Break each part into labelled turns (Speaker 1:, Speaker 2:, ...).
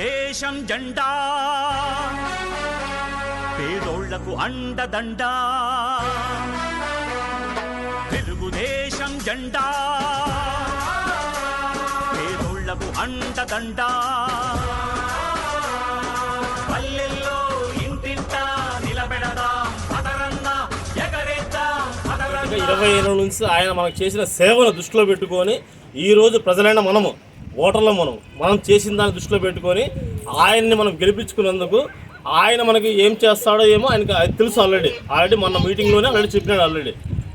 Speaker 1: దేశం జెండా పేదోళ్లకు అండదండ తెలుగుదేశం జెండా పేదోళ్లకు అండదండ పల్లెల్లో
Speaker 2: ఇరవై ఏళ్ళ నుంచి ఆయన మనకు చేసిన సేవను దృష్టిలో పెట్టుకొని ఈరోజు ప్రజలైన మనము ఓటర్లు మనం మనం చేసిన దాన్ని దృష్టిలో పెట్టుకొని ఆయన్ని మనం గెలిపించుకునేందుకు ఆయన మనకి ఏం చేస్తాడో ఏమో ఆయనకి అది తెలుసు ఆల్రెడీ ఆల్రెడీ మన మీటింగ్లోనే ఆల్రెడీ చెప్పినాడు ఆల్రెడీ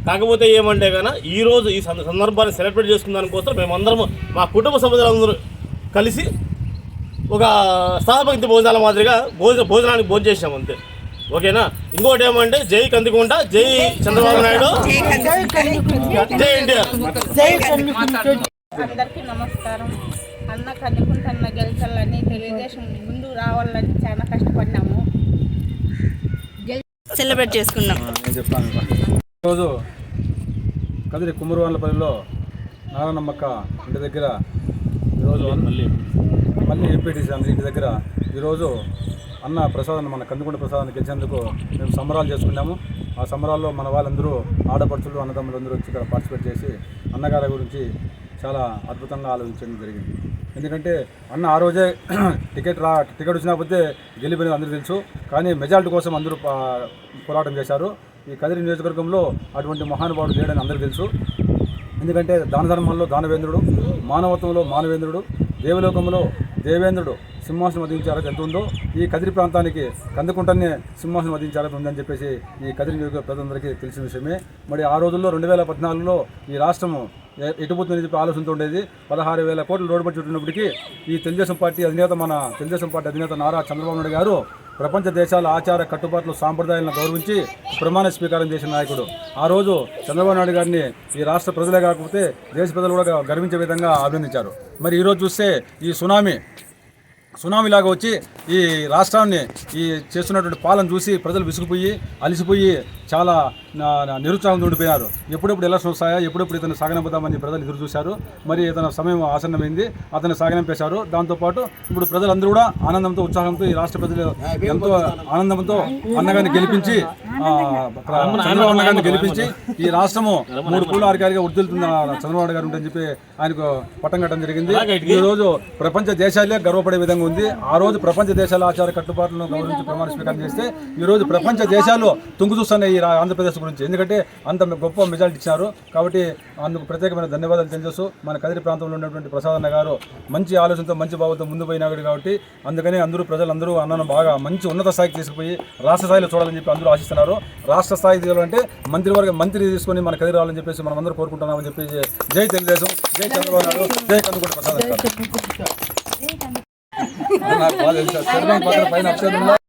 Speaker 2: కాకపోతే ఏమంటే ఈ ఈరోజు ఈ సందర్భాన్ని సెలబ్రేట్ చేసుకున్న దానికోసం మేమందరం మా కుటుంబ సభ్యులందరూ కలిసి ఒక సహభక్తి భోజనాల మాదిరిగా భోజన భోజనానికి భోజనం చేసాం అంతే ఓకేనా ఇంకోటి ఏమంటే జై కందికుంట జై చంద్రబాబు నాయుడు జై ఇండియా
Speaker 3: అందరికీ నమస్కారం అన్న కదుకుంటూ అన్న గెలిచాలని తెలుగుదేశం ముందు రావాలని చాలా కష్టపడినాము
Speaker 4: సెలబ్రేట్ చేసుకున్నాం చెప్తాను
Speaker 2: ఈరోజు కదిరి కుమ్మరివాన్లపల్లిలో నారాయణమ్మక్క ఇంటి దగ్గర ఈరోజు మళ్ళీ మళ్ళీ ఎంపీటీసీ అందరి ఇంటి దగ్గర ఈరోజు అన్న ప్రసాదం మన కందుకుంట ప్రసాదాన్ని గెలిచేందుకు మేము సంబరాలు చేసుకున్నాము ఆ సంబరాల్లో మన వాళ్ళందరూ ఆడపడుచులు అన్నదమ్ములందరూ వచ్చి ఇక్కడ పార్టిసిపేట్ చేసి అన్నగారి గురించి చాలా అద్భుతంగా ఆలోచించడం జరిగింది ఎందుకంటే అన్న ఆ రోజే టికెట్ రా టికెట్ వచ్చినకపోతే గెలిపోయినది అందరూ తెలుసు కానీ మెజార్టీ కోసం అందరూ పోరాటం చేశారు ఈ కదిరి నియోజకవర్గంలో అటువంటి మహానుభావుడు లేడని అందరూ తెలుసు ఎందుకంటే దాన ధర్మంలో దానవేంద్రుడు మానవత్వంలో మానవేంద్రుడు దేవలోకంలో దేవేంద్రుడు సింహాసనం వధించే అర్హత ఎంత ఉందో ఈ కదిరి ప్రాంతానికి కందుకుంటనే సింహాసనం వధించే అర్హత ఉందని చెప్పేసి ఈ కదిరి ప్రజలందరికీ తెలిసిన విషయమే మరి ఆ రోజుల్లో రెండు వేల పద్నాలుగులో ఈ రాష్ట్రము పోతుంది చెప్పి ఆలోచనతో ఉండేది పదహారు వేల కోట్లు రోడ్డు బడ్జెట్ ఉన్నప్పటికీ ఈ తెలుగుదేశం పార్టీ అధినేత మన తెలుగుదేశం పార్టీ అధినేత నారా చంద్రబాబు నాయుడు గారు ప్రపంచ దేశాల ఆచార కట్టుబాట్లు సాంప్రదాయాలను గౌరవించి ప్రమాణ స్వీకారం చేసిన నాయకుడు ఆ రోజు చంద్రబాబు నాయుడు గారిని ఈ రాష్ట్ర ప్రజలే కాకపోతే దేశ ప్రజలు కూడా గర్వించే విధంగా అభినందించారు మరి ఈరోజు చూస్తే ఈ సునామీ సునామీలాగా వచ్చి ఈ రాష్ట్రాన్ని ఈ చేస్తున్నటువంటి పాలన చూసి ప్రజలు విసిగిపోయి అలిసిపోయి చాలా నిరుత్సాహం ఉండిపోయినారు ఎప్పుడెప్పుడు ఎలక్షన్ వస్తాయా ఎప్పుడెప్పుడు ఇతను సాగనంపుతామని ప్రజలు ఎదురు చూశారు మరి ఇతను సమయం ఆసన్నమైంది అతను సాగనంపేశారు దాంతోపాటు ఇప్పుడు ప్రజలందరూ కూడా ఆనందంతో ఉత్సాహంతో ఈ రాష్ట్ర ప్రజలు ఎంతో ఆనందంతో అన్నగాన్ని గెలిపించి చంద్రబాబు నాయుడు గెలిపించి ఈ రాష్ట్రము మూడు పూల ఆరికారిగా ఉద్దులుతున్న చంద్రబాబు గారు అని చెప్పి ఆయనకు పట్టం కట్టడం జరిగింది ఈ రోజు ప్రపంచ దేశాలే గర్వపడే విధంగా ఉంది ఆ రోజు ప్రపంచ దేశాల ఆచార కట్టుబాట్లను గౌరవించి ప్రమాణ స్వీకారం చేస్తే ఈ రోజు ప్రపంచ దేశాలు తుంగు చూస్తున్నాయి ఈ ఆంధ్రప్రదేశ్ గురించి ఎందుకంటే అంత గొప్ప మెజార్టీ ఇచ్చారు కాబట్టి అందుకు ప్రత్యేకమైన ధన్యవాదాలు తెలియజేస్తూ మన కదిరి ప్రాంతంలో ఉన్నటువంటి ప్రసాదన్న గారు మంచి ఆలోచనతో మంచి భావంతో ముందు పోయినాడు కాబట్టి అందుకని అందరూ ప్రజలందరూ అన్నను బాగా మంచి ఉన్నత స్థాయికి తీసుకుపోయి రాష్ట్ర స్థాయిలో చూడాలని చెప్పి అందరూ ఆశిస్తున్నారు చేస్తున్నారు రాష్ట్ర స్థాయిలో అంటే వర్గ మంత్రి తీసుకొని మన కదిరి రావాలని చెప్పేసి మనం అందరూ కోరుకుంటున్నామని చెప్పేసి జై తెలుగుదేశం జై చంద్రబాబు నాయుడు జై కందుకుంట ప్రసాద్ పైన